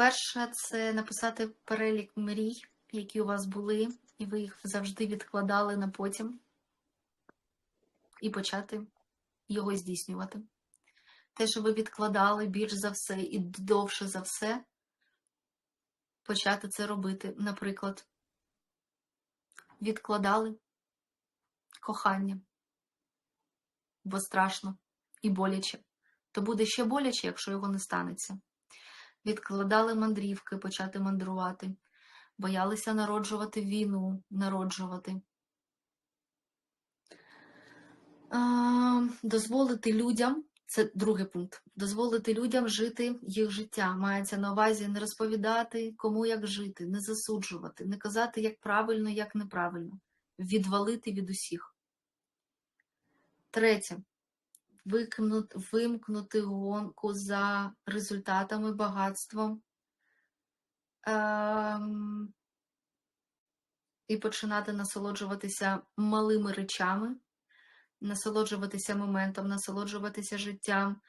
Перше це написати перелік мрій, які у вас були, і ви їх завжди відкладали на потім, і почати його здійснювати. Те, що ви відкладали більш за все і довше за все, почати це робити. Наприклад, відкладали кохання, бо страшно і боляче. То буде ще боляче, якщо його не станеться. Відкладали мандрівки, почати мандрувати, боялися народжувати війну, народжувати. Дозволити людям, це другий пункт, дозволити людям жити їх життя. Мається на увазі не розповідати, кому як жити, не засуджувати, не казати, як правильно, як неправильно, відвалити від усіх. Третє. Вимкнути гонку за результатами, багатством ем, і починати насолоджуватися малими речами, насолоджуватися моментом, насолоджуватися життям,